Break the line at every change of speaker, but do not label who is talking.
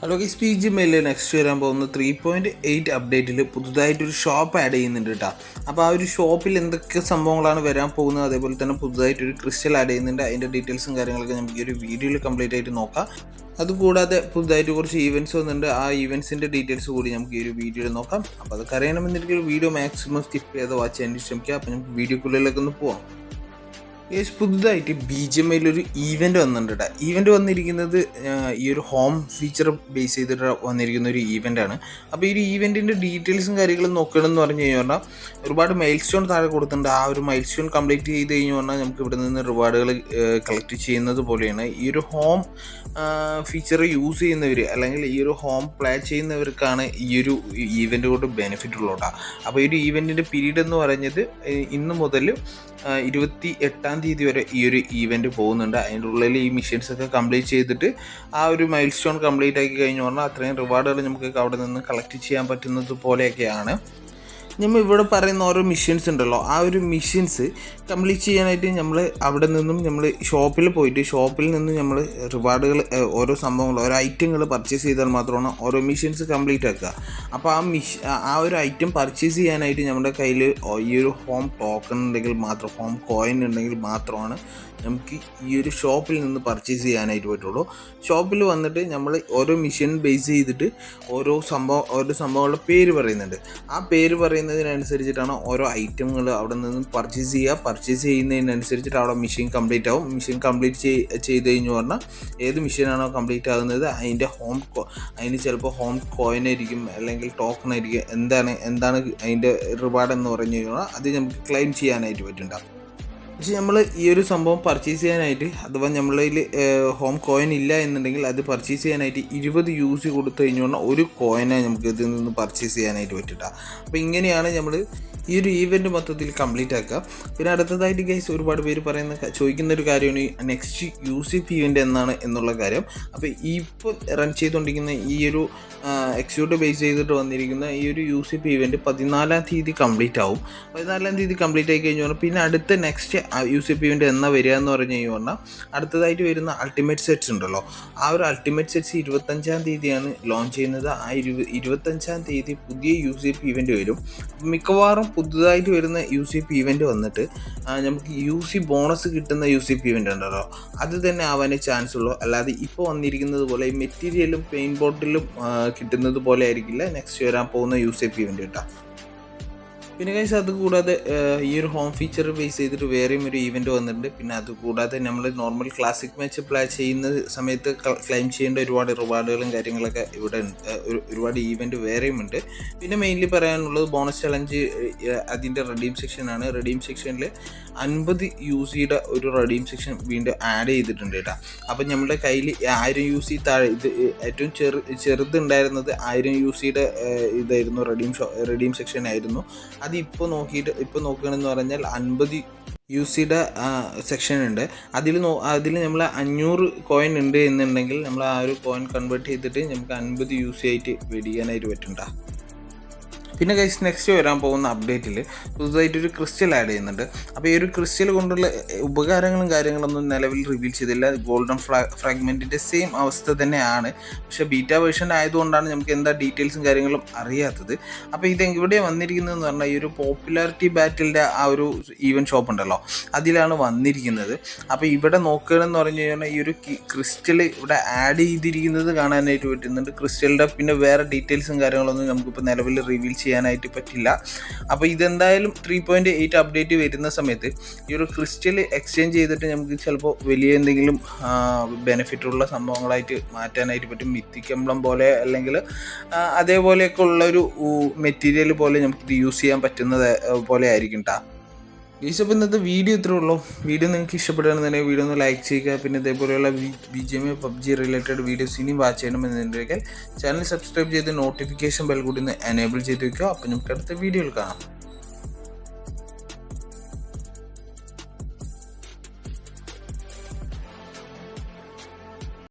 Hello guys P G mail next വരാൻ പോകുന്ന three point eight അപ്ഡേറ്റിൽ പുതുതായിട്ടൊരു ഷോപ്പ് ആഡ് ചെയ്യുന്നുണ്ട് കേട്ടോ അപ്പോൾ ആ ഒരു ഷോപ്പിൽ എന്തൊക്കെ സംഭവങ്ങളാണ് വരാൻ പോകുന്നത്? അതേപോലെ തന്നെ പുതുതായിട്ടൊരു ക്രിസ്റ്റൽ ആഡ് ചെയ്യുന്നുണ്ട്. അതിന്റെ ഡീറ്റെയിൽസും കാര്യങ്ങളൊക്കെ നമുക്ക് ഈ ഒരു വീഡിയോയിൽ കംപ്ലീറ്റ് ആയിട്ട് നോക്കാം. അതുകൂടാതെ പുതുതായിട്ട് കുറച്ച് ഈവന്റ്സ് വന്നിട്ടുണ്ട്. ആ ഈവന്റ്സിന്റെ ഡീറ്റെയിൽസ് കൂടി നമുക്ക് ഈ ഒരു വീഡിയോയിൽ നോക്കാം. അപ്പോൾ അതൊക്കെ അറിയണമെന്നുണ്ടെങ്കിൽ വീഡിയോ മാക്സിമം സ്കിപ്പ് ചെയ്ത് വാച്ച് ചെയ്യാൻ ശ്രമിക്കുക. അപ്പോൾ നമുക്ക് വീഡിയോക്കുള്ളിലേക്ക് ഒന്ന് പോവാം. യേശ് പുതുതായിട്ട് ബി ജി എം ഒരു ഈവന്റ് വന്നിട്ടുണ്ട് ഈവന്റ് വന്നിരിക്കുന്നത് ഈ ഒരു ഹോം ഫീച്ചർ ബേസ് ചെയ്തിട്ട് വന്നിരിക്കുന്ന ഒരു ഈവന്റ് ആണ്. അപ്പോൾ ഈ ഒരു ഈവന്റിന്റെ ഡീറ്റെയിൽസും കാര്യങ്ങളും നോക്കണമെന്ന് പറഞ്ഞു കഴിഞ്ഞാൽ ഒരുപാട് മൈൽ സ്റ്റോൺ താഴെ കൊടുത്തിട്ടുണ്ട്. ആ ഒരു മൈൽ സ്റ്റോൺ കംപ്ലീറ്റ് ചെയ്ത് കഴിഞ്ഞു പറഞ്ഞാൽ നമുക്ക് ഇവിടെ നിന്ന് റിവാർഡുകൾ കളക്ട് ചെയ്യുന്നത് പോലെയാണ്. ഈ ഒരു ഹോം ഫീച്ചർ യൂസ് ചെയ്യുന്നവർ അല്ലെങ്കിൽ ഈ ഒരു ഹോം പ്ലേ ചെയ്യുന്നവർക്കാണ് ഈ ഒരു ഈവന്റ് കൊണ്ട് ബെനിഫിറ്റ് ഉള്ളൂട്ടാ അപ്പോൾ ഈ ഒരു ഈവന്റിന്റെ പീരീഡ് എന്ന് പറഞ്ഞത് ഇന്ന് മുതൽ ഇരുപത്തി എട്ടാം തീയതി വരെ ഈ ഒരു ഈവെന്റ് പോകുന്നുണ്ട്. അതിന്റെ ഉള്ളിൽ ഈ മിഷൻസ് ഒക്കെ കംപ്ലീറ്റ് ചെയ്തിട്ട് ആ ഒരു മൈൽ സ്റ്റോൺ കംപ്ലീറ്റ് ആക്കി കഴിഞ്ഞു പറഞ്ഞാൽ അത്രയും റിവാർഡുകൾ നമുക്ക് അവിടെ നിന്ന് കളക്ട് ചെയ്യാൻ പറ്റുന്നത് പോലെയൊക്കെയാണ്. നമ്മൾ ഇവിടെ പറയുന്ന ഓരോ മിഷൻസ് ഉണ്ടല്ലോ. ആ ഒരു മിഷൻസ് കംപ്ലീറ്റ് ചെയ്യാനായിട്ട് നമ്മൾ അവിടെ നിന്നും നമ്മൾ ഷോപ്പിൽ പോയിട്ട് ഷോപ്പിൽ നിന്ന് നമ്മൾ റിവാർഡുകൾ ഓരോ സംഭവങ്ങൾ ഓരോ ഐറ്റങ്ങൾ പർച്ചേസ് ചെയ്താൽ മാത്രമാണ് ഓരോ മിഷൻസ് കംപ്ലീറ്റ് ആക്കുക. അപ്പോൾ ആ മിഷ ആ ഒരു ഐറ്റം പർച്ചേസ് ചെയ്യാനായിട്ട് നമ്മുടെ കയ്യിൽ ഈ ഒരു ഹോം ടോക്കൺ ഉണ്ടെങ്കിൽ മാത്രം ഹോം കോയിൻ ഉണ്ടെങ്കിൽ മാത്രമാണ് നമുക്ക് ഈ ഒരു ഷോപ്പിൽ നിന്ന് പർച്ചേസ് ചെയ്യാനായിട്ട് പറ്റുള്ളൂ. ഷോപ്പിൽ വന്നിട്ട് നമ്മൾ ഓരോ മിഷൻ ബേസ് ചെയ്തിട്ട് ഓരോ സംഭവം ഓരോ സംഭവങ്ങളുടെ പേര് പറയുന്നുണ്ട്. ആ പേര് പറയുന്നതിനനുസരിച്ചിട്ടാണ് ഓരോ ഐറ്റങ്ങൾ അവിടെ നിന്ന് പർച്ചേസ് ചെയ്യുക. പർച്ചേസ് ചെയ്യുന്നതിനനുസരിച്ചിട്ട് അവിടെ മെഷീൻ കംപ്ലീറ്റ് ആവും. മെഷീൻ കംപ്ലീറ്റ് ചെയ്ത് കഴിഞ്ഞു പറഞ്ഞാൽ ഏത് മെഷീനാണോ കംപ്ലീറ്റ് ആകുന്നത് അതിന്റെ ഹോം അതിന് ചിലപ്പോൾ ഹോം കോയിൻ ആയിരിക്കും അല്ലെങ്കിൽ ടോക്കൺ ആയിരിക്കും. എന്താണ് എന്താണ് അതിന്റെ റിവാർഡ് എന്ന് പറഞ്ഞു കഴിഞ്ഞാൽ അത് നമുക്ക് ക്ലെയിം ചെയ്യാനായിട്ട് പറ്റുന്നുണ്ടാവും പക്ഷെ നമ്മൾ ഈ ഒരു സംഭവം പർച്ചേസ് ചെയ്യാനായിട്ട് അഥവാ നമ്മളതിൽ ഹോം കോയിൻ ഇല്ല എന്നുണ്ടെങ്കിൽ അത് പർച്ചേസ് ചെയ്യാനായിട്ട് ഇരുപത് യൂസ് കൊടുത്തു കഴിഞ്ഞാൽ ഒരു കോയിനെ നമുക്ക് ഇതിൽ നിന്ന് പർച്ചേസ് ചെയ്യാനായിട്ട് പറ്റില്ല അപ്പോൾ ഇങ്ങനെയാണ് നമ്മൾ ഈ ഒരു ഈവന്റ് മൊത്തത്തിൽ കംപ്ലീറ്റ് ആക്കുക. പിന്നെ അടുത്തതായിട്ട് ഗൈസ് ഒരുപാട് പേര് പറയുന്ന ചോദിക്കുന്ന ഒരു കാര്യമാണ് next U C P event എന്നാണ് എന്നുള്ള കാര്യം. അപ്പോൾ ഇപ്പോൾ റൺ ചെയ്തുകൊണ്ടിരിക്കുന്ന ഈ ഒരു എക്സ്യൂട്ട് ബേസ് ചെയ്തിട്ട് വന്നിരിക്കുന്ന ഈ ഒരു യു സി പി ഇവന്റ് പതിനാലാം തീയതി കംപ്ലീറ്റ് ആവും. പതിനാലാം തീയതി കംപ്ലീറ്റ് ആയി കഴിഞ്ഞാൽ പിന്നെ അടുത്ത നെക്സ്റ്റ് യു സി പി വിന്റെ എന്നാ വരിക എന്ന് പറഞ്ഞു കഴിഞ്ഞു പറഞ്ഞാൽ അടുത്തതായിട്ട് വരുന്ന അൾട്ടിമേറ്റ് സെറ്റ്സ് ഉണ്ടല്ലോ. ആ ഒരു അൾട്ടിമേറ്റ് സെറ്റ്സ് ഇരുപത്തഞ്ചാം തീയതിയാണ് ലോഞ്ച് ചെയ്യുന്നത്. ആ ഇരു ഇരുപത്തഞ്ചാം തീയതി പുതിയ യു സി പി ഇവന്റ് വരും. മിക്കവാറും പുതുതായിട്ട് വരുന്ന യു സി പി ഇവന്റ് വന്നിട്ട് നമുക്ക് യു സി ബോണസ് കിട്ടുന്ന യു സി പി ഇവന്റ് ഉണ്ടല്ലോ. അത് തന്നെ ആവാനേ ചാൻസ് ഉള്ളൂ. അല്ലാതെ ഇപ്പോൾ വന്നിരിക്കുന്നത് പോലെ മെറ്റീരിയലും പെയിൻ ബോട്ടിലും കിട്ടുന്നത് പോലെ ആയിരിക്കില്ല. നെക്സ്റ്റ് വരാൻ പോകുന്ന യു സി പി ഇവന്റ് കേട്ടോ. പിന്നെ കൈസ് അത് കൂടാതെ ഈ ഒരു ഹോം ഫീച്ചർ ബേസ് ചെയ്തിട്ട് വേറെയും ഒരു ഇവന്റ് വന്നിട്ടുണ്ട്. പിന്നെ അത് കൂടാതെ നമ്മൾ നോർമൽ ക്ലാസിക് മാച്ച് പ്ലേ ചെയ്യുന്ന സമയത്ത് ക്ലൈം ചെയ്യേണ്ട ഒരുപാട് റിവാർഡുകളും കാര്യങ്ങളൊക്കെ ഇവിടെ ഒരുപാട് ഈവന്റ് വേറെയും ഉണ്ട്. പിന്നെ മെയിൻലി പറയാനുള്ളത് ബോണസ് ചലഞ്ച് അതിന്റെ റെഡീം സെക്ഷനാണ് റെഡീം സെക്ഷനിൽ അൻപത് യു സിയുടെ ഒരു റെഡീം സെക്ഷൻ വീണ്ടും ആഡ് ചെയ്തിട്ടുണ്ട് കേട്ടോ. അപ്പം നമ്മുടെ കയ്യിൽ ആയിരം യു സി താഴെ ഇത് ഏറ്റവും ചെറു ചെറുതുണ്ടായിരുന്നത് ആയിരം യു സിയുടെ ഇതായിരുന്നു റെഡീം റെഡീം സെക്ഷൻ ആയിരുന്നു. അത് ഇപ്പോൾ നോക്കിയിട്ട് ഇപ്പോൾ നോക്കുകയാണെന്ന് പറഞ്ഞാൽ അൻപത് യു സിയുടെ സെക്ഷൻ ഉണ്ട്. അതിൽ നോ അതിൽ നമ്മൾ അഞ്ഞൂറ് കോയിൻ ഉണ്ട് എന്നുണ്ടെങ്കിൽ നമ്മൾ ആ ഒരു കോയിൻ കൺവേർട്ട് ചെയ്തിട്ട് നമുക്ക് അൻപത് യു സി ആയിട്ട് മേടിക്കാനായിട്ട് പറ്റുന്നുണ്ടോ പിന്നെ ഗൈസ് നെക്സ്റ്റ് വരാൻ പോകുന്ന അപ്ഡേറ്റിൽ പുതുതായിട്ട് ഒരു ക്രിസ്റ്റൽ ആഡ് ചെയ്യുന്നുണ്ട്. അപ്പോൾ ഈ ഒരു ക്രിസ്റ്റൽ കൊണ്ടുള്ള ഉപകാരങ്ങളും കാര്യങ്ങളൊന്നും നിലവിൽ റിവീൽ ചെയ്തില്ല. ഗോൾഡൻ ഫ്രാ ഫ്രാഗ്മെന്റിന്റെ സെയിം അവസ്ഥ തന്നെയാണ്. പക്ഷേ ബീറ്റ വേർഷൻ ആയതുകൊണ്ടാണ് നമുക്ക് എന്താ ഡീറ്റെയിൽസും കാര്യങ്ങളും അറിയാത്തത്. അപ്പോൾ ഇത് ഇവിടെ വന്നിരിക്കുന്നതെന്ന് പറഞ്ഞാൽ ഈ ഒരു പോപ്പുലാരിറ്റി ബാറ്റിലിന്റെ ആ ഒരു ഈവൻ ഷോപ്പ് ഉണ്ടല്ലോ അതിലാണ് വന്നിരിക്കുന്നത്. അപ്പോൾ ഇവിടെ നോക്കുകയാണെന്ന് പറഞ്ഞു കഴിഞ്ഞാൽ ഈ ഒരു ക്രിസ്റ്റൽ ഇവിടെ ആഡ് ചെയ്തിരിക്കുന്നത് കാണാനായിട്ട് പറ്റുന്നുണ്ട്. ക്രിസ്റ്റലിന്റെ പിന്നെ വേറെ ഡീറ്റെയിൽസും കാര്യങ്ങളൊന്നും നമുക്കിപ്പോൾ നിലവിൽ റിവീൽ ചെയ്യാനായിട്ട് പറ്റില്ല. അപ്പോൾ ഇതെന്തായാലും ത്രീ പോയിന്റ് എയ്റ്റ് അപ്ഡേറ്റ് വരുന്ന സമയത്ത് ഈ ഒരു ക്രിസ്റ്റൽ എക്സ്ചേഞ്ച് ചെയ്തിട്ട് നമുക്ക് ചിലപ്പോൾ വലിയ എന്തെങ്കിലും ബെനിഫിറ്റുള്ള സംഭവങ്ങളായിട്ട് മാറ്റാനായിട്ട് പറ്റും. മിത്തിക്കമ്പളം പോലെ അല്ലെങ്കിൽ അതേപോലെയൊക്കെ ഉള്ളൊരു മെറ്റീരിയൽ പോലെ നമുക്കിത് യൂസ് ചെയ്യാൻ പറ്റുന്നത് പോലെ ആയിരിക്കും കേട്ടോ ഗീസ് ഇന്നത്തെ വീഡിയോ ഇത്രേ ഉള്ളൂ. വീഡിയോ നിങ്ങൾക്ക് ഇഷ്ടപ്പെടുകയാണെന്നുണ്ടെങ്കിൽ വീഡിയോ ഒന്ന് ലൈക്ക് ചെയ്യുക. പിന്നെ ഇതേപോലെയുള്ള B G M A PUBG related videos ഇനിയും വാച്ച് ചെയ്യണമെന്നുണ്ടെങ്കിൽ ചാനൽ സബ്സ്ക്രൈബ് ചെയ്ത് നോട്ടിഫിക്കേഷൻ ബെൽ കൂടി ഒന്ന് എനേബിൾ ചെയ്ത് വെക്കുക. അപ്പോൾ നമുക്ക് അടുത്ത വീഡിയോയിൽ കാണാം.